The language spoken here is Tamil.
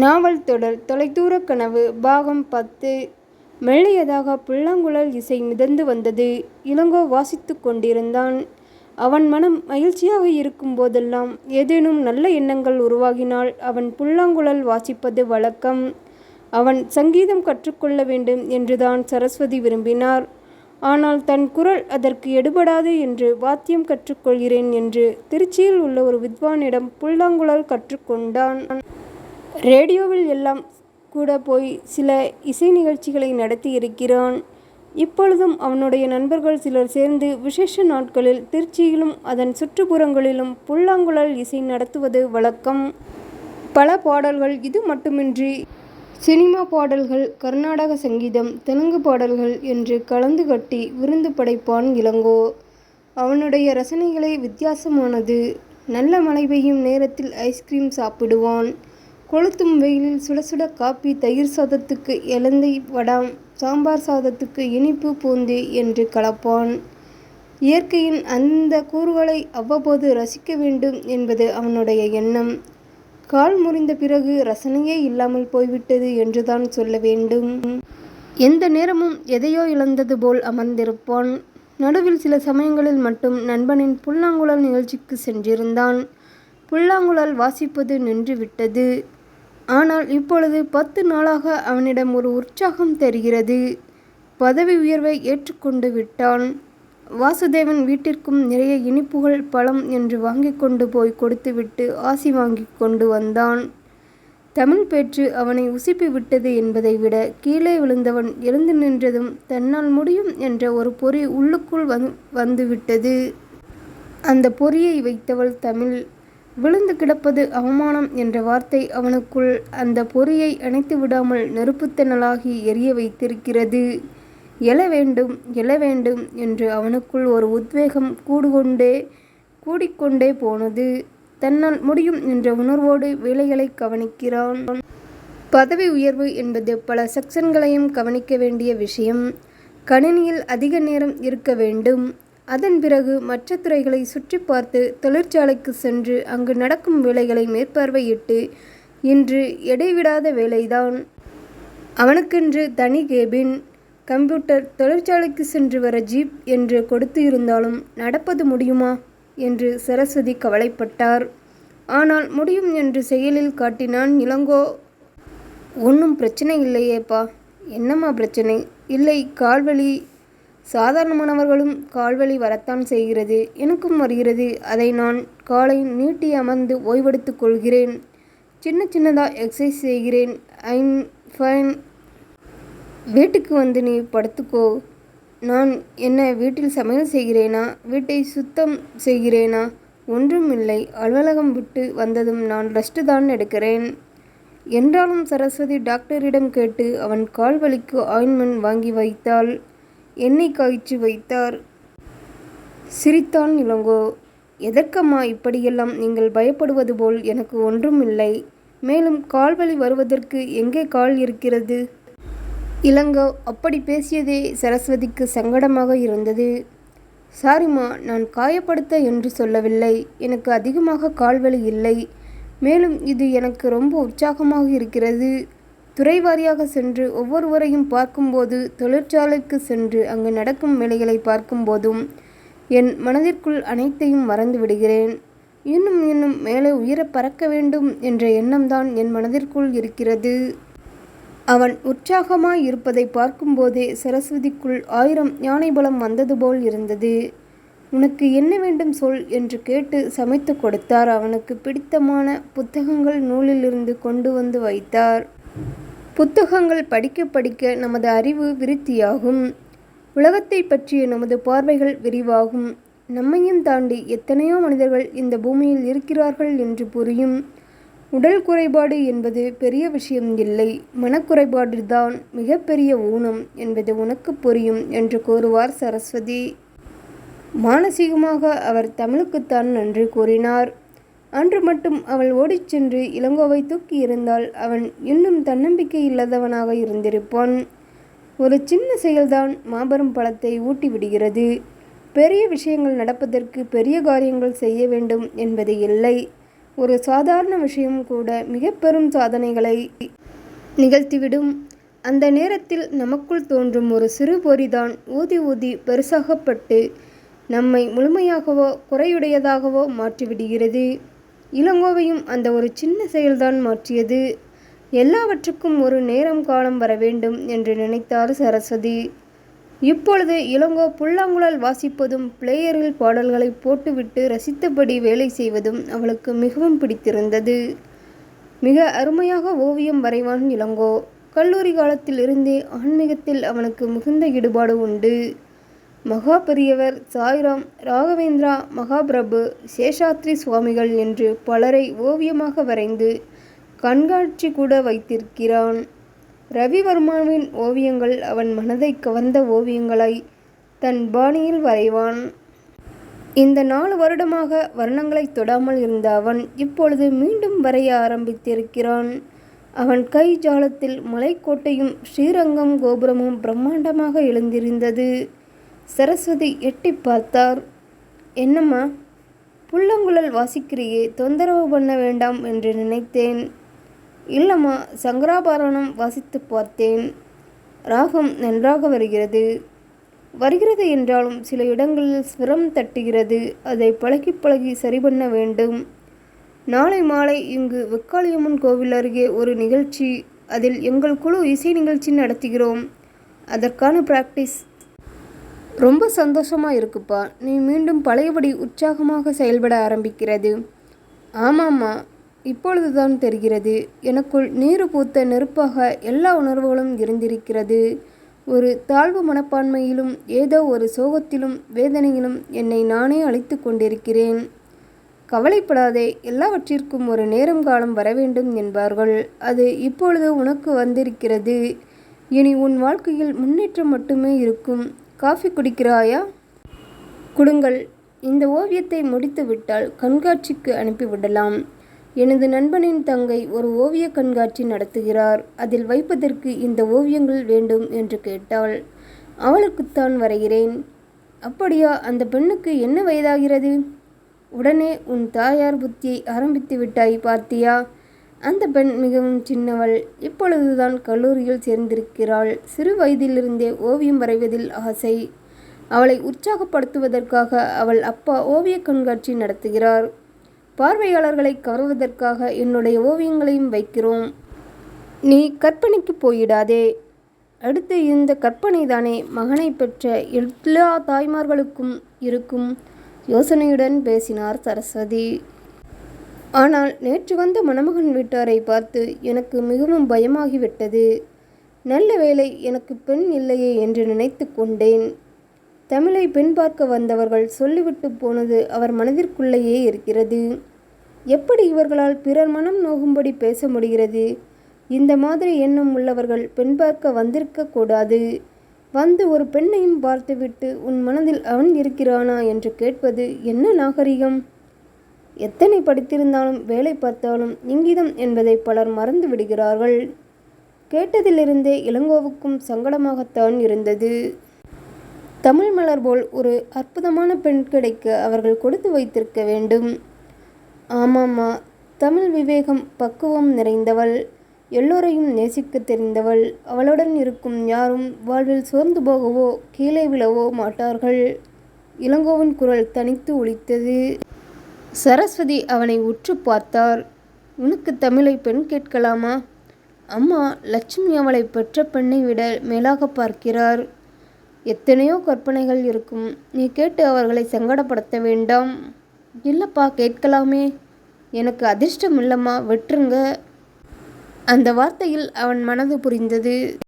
நாவல் தொடர் தொலைதூர கனவு பாகம் பத்து மெல்லியதாக புல்லாங்குழல் இசை மிதந்து வந்தது. இளங்கோ வாசித்து கொண்டிருந்தான். அவன் மனம் மகிழ்ச்சியாக இருக்கும் போதெல்லாம் ஏதேனும் நல்ல எண்ணங்கள் உருவாகினால் அவன் புல்லாங்குழல் வாசிப்பது வழக்கம். அவன் சங்கீதம் கற்றுக்கொள்ள வேண்டும் என்றுதான் சரஸ்வதி விரும்பினார். ஆனால் தன் குரல் அதற்கு எடுபடாது என்று வாத்தியம் கற்றுக்கொள்கிறேன் என்று திருச்சியில் உள்ள ஒரு வித்வானிடம் புல்லாங்குழல் கற்றுக்கொண்டான் ரேடியோவில் எல்லாம் கூட போய் சில இசை நிகழ்ச்சிகளை நடத்தி இருக்கிறான். இப்பொழுதும் அவனுடைய நண்பர்கள் சிலர் சேர்ந்து விசேஷ நாட்களில் திருச்சியிலும் அதன் சுற்றுப்புறங்களிலும் புல்லாங்குழல் இசை நடத்துவது வழக்கம். பல பாடல்கள் இது மட்டுமின்றி சினிமா பாடல்கள் கர்நாடக சங்கீதம் தெலுங்கு பாடல்கள் என்று கலந்து கட்டி விருந்து படைப்பான் இளங்கோ. அவனுடைய ரசனைகளே வித்தியாசமானது. நல்ல மழை பெய்யும் நேரத்தில் ஐஸ்கிரீம் சாப்பிடுவான். கொளுத்தும் வெயிலில் சுட சுட தயிர் சாதத்துக்கு எலந்தை வடாம் சாம்பார் சாதத்துக்கு இனிப்பு பூந்தி என்று கலப்பான். இயற்கையின் அந்த கூறுகளை அவ்வப்போது ரசிக்க வேண்டும் என்பது அவனுடைய எண்ணம். கால் முறிந்த பிறகு ரசனையே இல்லாமல் போய்விட்டது என்றுதான் சொல்ல வேண்டும். எந்த நேரமும் எதையோ இழந்தது போல் அமர்ந்திருப்பான். நடுவில் சில சமயங்களில் மட்டும் நண்பனின் புல்லாங்குழல் நிகழ்ச்சிக்கு சென்றிருந்தான். புல்லாங்குழல் வாசிப்பது நின்றுவிட்டது ஆனால் இப்பொழுது பத்து நாளாக அவனிடம் ஒரு உற்சாகம் தெரிகிறது. பதவி உயர்வை ஏற்றுக்கொண்டு விட்டான். வாசுதேவன் வீட்டிற்கும் நிறைய இனிப்புகள் பழம் என்று வாங்கி கொண்டு போய் கொடுத்துவிட்டு ஆசி வாங்கி கொண்டு வந்தான். தமிழ் பேச்சு அவனை உசுப்பி விட்டது என்பதை விட கீழே விழுந்தவன் எழுந்து நின்றதும் தன்னால் முடியும் என்ற ஒரு பொறி உள்ளுக்குள் வந்து வந்துவிட்டது அந்த பொறியை வைத்தவள் தமிழ். விழுந்து கிடப்பது அவமானம் என்ற வார்த்தை அவனுக்குள் அந்த பொறியை அணைத்து விடாமல் நெருப்புத்தணலாகி எரிய வைத்திருக்கிறது. எழ வேண்டும் எழ வேண்டும் என்று அவனுக்குள் ஒரு உத்வேகம் கூடுகொண்டே கூடிக்கொண்டே போனது. தன்னால் முடியும் என்ற உணர்வோடு வேலைகளை கவனிக்கிறான். பதவி உயர்வு என்பது பல செக்ஷன்களையும் கவனிக்க வேண்டிய விஷயம். கணினியில் அதிக நேரம் இருக்க வேண்டும். அதன் பிறகு மற்ற துறைகளை சுற்றி பார்த்து தொழிற்சாலைக்கு சென்று அங்கு நடக்கும் வேலைகளை மேற்பார்வையிட்டு இன்று இடைவிடாத வேலைதான். அவனுக்கென்று தனி கேபின். கம்ப்யூட்டர் தொழிற்சாலைக்கு சென்று வர ஜீப் என்று கொடுத்து இருந்தாலும் நடப்பது முடியுமா? என்று சரஸ்வதி கவலைப்பட்டார். ஆனால் முடியும் என்று செயலில் காட்டினான் இளங்கோ. ஒன்றும் பிரச்சனை இல்லையேப்பா. என்னம்மா பிரச்சனை இல்லை கால்வலி. சாதாரணமானவர்களும் கால்வலி வரத்தான் செய்கிறது. எனக்கும் வருகிறது. அதை நான் காலை நீட்டி அமர்ந்து ஓய்வெடுத்து கொள்கிறேன். சின்ன சின்னதாக எக்ஸசைஸ் செய்கிறேன். I'm fine. வீட்டுக்கு வந்து நீ படுத்துக்கோ. நான் என்ன வீட்டில் சமையல் செய்கிறேனா? வீட்டை சுத்தம் செய்கிறேனா? ஒன்றும் இல்லை. அலுவலகம் விட்டு வந்ததும் நான் ரெஸ்ட்தான் எடுக்கிறேன். என்றாலும் சரஸ்வதி டாக்டரிடம் கேட்டு அவன் கால் வலிக்கு ஆயின்மெண்ட் வாங்கி வைத்தாள். எண்ணெய் காய்ச்சி வைத்தார். சிரித்தான் இளங்கோ. எதற்கம்மா இப்படியெல்லாம் நீங்கள் பயப்படுவது போல் எனக்கு ஒன்றுமில்லை. மேலும் கால்வலி வருவதற்கு எங்கே கால் இருக்கிறது? இளங்கோ அப்படி பேசியதே சரஸ்வதிக்கு சங்கடமாக இருந்தது. சாரிம்மா நான் காயப்படுத்த என்று சொல்லவில்லை. எனக்கு அதிகமாக கால்வலி இல்லை. மேலும் இது எனக்கு ரொம்ப உற்சாகமாக இருக்கிறது. துறை வாரியாக சென்று ஒவ்வொருவரையும் பார்க்கும்போது தொழிற்சாலைக்கு சென்று அங்கு நடக்கும் வேலைகளை பார்க்கும்போதும் என் மனதிற்குள் அனைத்தையும் மறந்து விடுகிறேன். இன்னும் இன்னும் மேலே உயரப் பறக்க வேண்டும் என்ற எண்ணம்தான் என் மனதிற்குள் இருக்கிறது. அவன் உற்சாகமாய் இருப்பதைப் பார்க்கும்போதே சரஸ்வதிக்குள் ஆயிரம் யானைபலம் வந்தது போல் இருந்தது. உனக்கு என்ன வேண்டும் சொல் என்று கேட்டு சமைத்துக் கொடுத்தார். அவனுக்குப் பிடித்தமான புத்தகங்கள் நூலிலிருந்து கொண்டு வந்து வைத்தார். புத்தகங்கள் படிக்க படிக்க நமது அறிவு விருத்தியாகும். உலகத்தைப் பற்றிய நமது பார்வைகள் விரிவாகும். நம்மையும் தாண்டி எத்தனையோ மனிதர்கள் இந்த பூமியில் இருக்கிறார்கள் என்று புரியும். உடல் குறைபாடு என்பது பெரிய விஷயம் இல்லை. மனக்குறைபாடுதான் தான் மிகப்பெரிய ஊனம் என்பது உனக்கு புரியும் என்று கூறுவார் சரஸ்வதி. மானசீகமாக அவர் தமிழுக்குத்தான் நன்றி கூறினார். அன்று மட்டும் அவள் ஓடிச் சென்று இளங்கோவை தூக்கி இருந்தால் அவன் இன்னும் தன்னம்பிக்கை இல்லாதவனாக இருந்திருப்பான். ஒரு சின்ன செயல்தான் மாபெரும் பழத்தை ஊட்டி விடுகிறது. பெரிய விஷயங்கள் நடப்பதற்கு பெரிய காரியங்கள் செய்ய வேண்டும் என்பது இல்லை. ஒரு சாதாரண விஷயம் கூட மிக பெரும் சாதனைகளை நிகழ்த்திவிடும் அந்த நேரத்தில் நமக்குள் தோன்றும் ஒரு சிறு பொறிதான் ஊதி ஊதி பெருசாகப்பட்டு நம்மை முழுமையாகவோ குறையுடையதாகவோ மாற்றிவிடுகிறது இளங்கோவையும் அந்த ஒரு சின்ன செயல்தான் மாற்றியது. எல்லாவற்றுக்கும் ஒரு நேரம் காலம் வர வேண்டும் என்று நினைத்தார் சரஸ்வதி. இப்பொழுது இளங்கோ புல்லாங்குழல் வாசிப்பதும் பிளேயரில் பாடல்களை போட்டுவிட்டு ரசித்தபடி வேலை செய்வதும் அவளுக்கு மிகவும் பிடித்திருந்தது. மிக அருமையாக ஓவியம் வரைவான் இளங்கோ. கல்லூரி காலத்தில் இருந்தே ஆன்மீகத்தில் அவனுக்கு மிகுந்த ஈடுபாடு உண்டு. மகா பெரியவர் சாய்ராம் ராகவேந்திரா மகாபிரபு சேஷாத்ரி சுவாமிகள் என்று பலரை ஓவியமாக வரைந்து கண்காட்சி கூட வைத்திருக்கிறான். ரவிவர்மாவின் ஓவியங்கள் அவன் மனதை கவர்ந்த ஓவியங்களை தன் பாணியில் வரைவான். இந்த நாலு வருடமாக வர்ணங்களை தொடாமல் இருந்த அவன் இப்பொழுது மீண்டும் வரைய ஆரம்பித்திருக்கிறான். அவன் கை ஜாலத்தில் மலைக்கோட்டையும் ஸ்ரீரங்கம் கோபுரமும் பிரம்மாண்டமாக எழுந்திருந்தது. சரஸ்வதி எட்டி பார்த்தார். என்னம்மா புல்லங்குழல் வாசிக்கிறியே தொந்தரவு பண்ண வேண்டாம் என்று நினைத்தேன். இல்லைம்மா சங்கராபரணம் வாசித்து பார்த்தேன். ராகம் நன்றாக வருகிறது. வருகிறது என்றாலும் சில இடங்களில் ஸ்வரம் தட்டுகிறது. அதை பழகி பழகி சரி பண்ண வேண்டும். நாளை மாலை இங்கு வெக்காளியம்மன் கோவில் அருகே ஒரு நிகழ்ச்சி. அதில் எங்கள் குழு இசை நிகழ்ச்சி நடத்துகிறோம். அதற்கான பிராக்டிஸ் ரொம்ப சந்தோஷமாக இருக்குப்பா. நீ மீண்டும் பழையபடி உற்சாகமாக செயல்பட ஆரம்பிக்கிறது. ஆமாம்மா இப்பொழுதுதான் தெரிகிறது. எனக்குள் நீரு பூத்த நெருப்பாக எல்லா உணர்வுகளும் இருந்திருக்கிறது. ஒரு தாழ்வு மனப்பான்மையிலும் ஏதோ ஒரு சோகத்திலும் வேதனையிலும் என்னை நானே அழைத்து கொண்டிருக்கிறேன். கவலைப்படாதே எல்லாவற்றிற்கும் ஒரு நேரம் காலம் வர வேண்டும் என்பார்கள். அது இப்பொழுது உனக்கு வந்திருக்கிறது. இனி உன் வாழ்க்கையில் முன்னேற்றம் மட்டுமே இருக்கும். காஃபி குடிக்கிறாயா? கொடுங்கள். இந்த ஓவியத்தை முடித்துவிட்டால் கண்காட்சிக்கு அனுப்பிவிடலாம். எனது நண்பனின் தங்கை ஒரு ஓவிய கண்காட்சி நடத்துகிறார். அதில் வைப்பதற்கு இந்த ஓவியங்கள் வேண்டும் என்று கேட்டாள். அவளுக்குத்தான் வரைகிறேன். அப்படியா? அந்த பெண்ணுக்கு என்ன வயதாகிறது? உடனே உன் தாயார் புத்தியை ஆரம்பித்து விட்டாய் பார்த்தியா? அந்த பெண் மிகவும் சின்னவள். இப்பொழுதுதான் கல்லூரியில் சேர்ந்திருக்கிறாள். சிறு வயதிலிருந்தே ஓவியம் வரைவதில் ஆசை. அவளை உற்சாகப்படுத்துவதற்காக அவள் அப்பா ஓவிய கண்காட்சி நடத்துகிறார். பார்வையாளர்களை கவர்வதற்காக என்னுடைய ஓவியங்களையும் வைக்கிறோம். நீ கற்பனைக்கு போயிடாதே. அடுத்து இந்த கற்பனை தானே மகனை பெற்ற எல்லா தாய்மார்களுக்கும் இருக்கும். யோசனையுடன் பேசினார் சரஸ்வதி. ஆனால் நேற்று வந்த மணமகன் வீட்டாரை பார்த்து எனக்கு மிகவும் பயமாகிவிட்டது. நல்ல வேலை எனக்கு பெண் இல்லையே என்று நினைத்து கொண்டேன். தமிழை பெண் பார்க்க வந்தவர்கள் சொல்லிவிட்டு போனது அவர் மனதிற்குள்ளேயே இருக்கிறது. எப்படி இவர்களால் பிறர் மனம் நோகும்படி பேச முடிகிறது? இந்த மாதிரி எண்ணம் உள்ளவர்கள் பெண் பார்க்க வந்திருக்க கூடாது. வந்து ஒரு பெண்ணையும் பார்த்துவிட்டு உன் மனதில் அவன் இருக்கிறானா என்று கேட்பது என்ன நாகரிகம்? எத்தனை படித்திருந்தாலும் வேலை பார்த்தாலும் இங்கிதம் என்பதை பலர் மறந்து விடுகிறார்கள். கேட்டதிலிருந்தே இளங்கோவுக்கும் சங்கடமாகத்தான் இருந்தது. தமிழ் மலர் போல் ஒரு அற்புதமான பெண் கிடைக்க அவர்கள் கொடுத்து வைத்திருக்க வேண்டும். ஆமாம்மா தமிழ் விவேகம் பக்குவம் நிறைந்தவள். எல்லோரையும் நேசிக்க தெரிந்தவள். அவளுடன் இருக்கும் யாரும் வாழ்வில் சோர்ந்து போகவோ கீழே விழவோ மாட்டார்கள். இளங்கோவின் குரல் தனித்து ஒழித்தது சரஸ்வதி அவனை உற்று பார்த்தார். உனக்கு தமிழை பெண் கேட்கலாமா? அம்மா லட்சுமி அவளை பெற்ற பெண்ணை விட மேலாக பார்க்கிறார். எத்தனையோ கற்பனைகள் இருக்கும். நீ கேட்டு அவர்களை சங்கடப்படுத்த வேண்டாம். இல்லைப்பா கேட்கலாமே. எனக்கு அதிர்ஷ்டம் இல்லைம்மா வெட்டுருங்க. அந்த வார்த்தையில் அவன் மனது புரிந்தது.